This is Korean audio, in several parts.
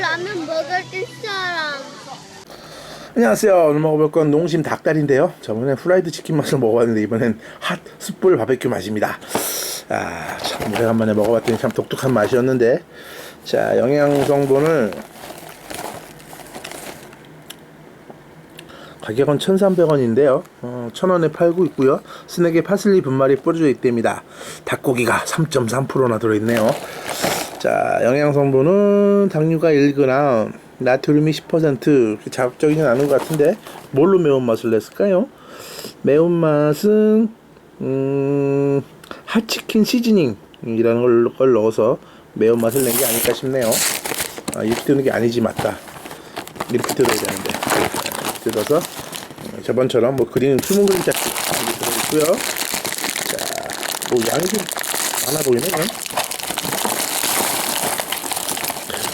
라면 먹을 사람. 안녕하세요. 오늘 먹어볼 건 농심 닭다리인데요. 저번에 후라이드 치킨 맛을 먹어봤는데 이번엔 핫 숯불 바베큐 맛입니다. 아, 참 오래간만에 먹어봤더니 참 독특한 맛이었는데 자, 영양 성분을 가격은 1,300원인데요. 어, 1,000원에 팔고 있고요. 스낵에 파슬리 분말이 뿌려져 있답니다. 닭고기가 3.3%나 들어있네요. 자, 영양 성분은 당류가 1g, 나트륨이 10% 그렇게 자극적이진 않은 것 같은데 뭘로 매운맛을 냈을까요? 매운맛은 음, 핫치킨 시즈닝이라는 걸, 걸 넣어서 매운맛을 낸 게 아닐까 싶네요. 아, 이렇게 뜨는 게 아니지 맞다. 이렇게 뜯어야 되는데 뜯어서 음, 저번처럼 뭐 그리는 투명 그림 잡기 이렇게 들어있고요. 자, 뭐 양이 좀 많아 보이네 그럼.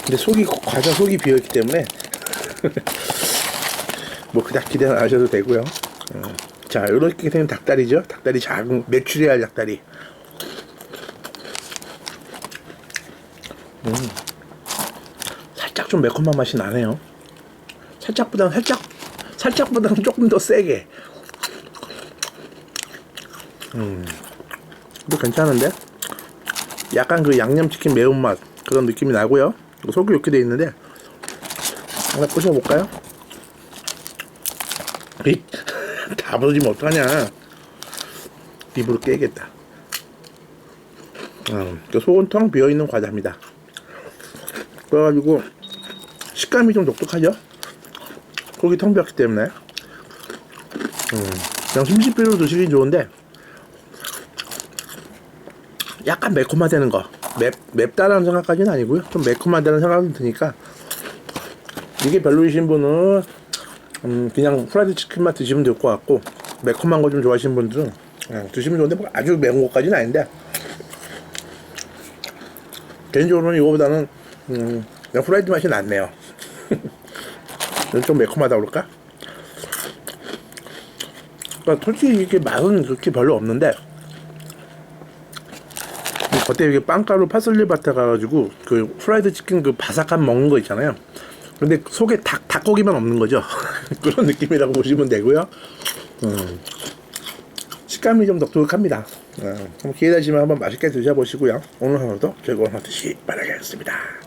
근데 속이 과자 속이 비어 있기 때문에 뭐 그닥 기대 안 하셔도 되고요. 어, 자 이렇게 되면 닭다리죠. 닭다리 작은 메추리알 닭다리. 음, 살짝 좀 매콤한 맛이 나네요. 살짝보다는 살짝 살짝보다는 조금 더 세게. 음, 이거 괜찮은데? 약간 그 양념치킨 매운맛 그런 느낌이 나고요. 속이 이렇게 돼 있는데 하나 부셔볼까요? 이, 다 부러지면 어떡하냐? 입으로 깨겠다. 음, 그 속은 텅 비어있는 과자입니다. 그래가지고 식감이 좀 독특하죠? 속이 텅 비었기 때문에. 음, 그냥 심시비로 드시긴 좋은데 약간 매콤하다는 거 맵, 맵다라는 생각까지는 아니고요. 좀 매콤하다는 생각이 드니까. 이게 별로이신 분은 음, 그냥 프라이드 치킨만 드시면 될 것 같고 매콤한 거 좀 좋아하시는 분들은 그냥 드시면 좋은데 뭐 아주 매운 것까지는 아닌데. 개인적으로는 이거보다는 음, 그냥 프라이드 맛이 낫네요. 좀 매콤하다 그럴까? 그러니까 솔직히 이게 맛은 그렇게 별로 없는데 겉에 이게 빵가루 파슬리 바타 가가지고 그 프라이드 치킨 그 바삭함 먹는 거 있잖아요. 근데 속에 닭 닭고기만 없는 거죠. 그런 느낌이라고 보시면 되고요. 음, 식감이 좀 독특합니다. 음, 기회 되시면 한번 맛있게 드셔보시고요. 오늘 하루도 즐거운 하루 되시 바라겠습니다.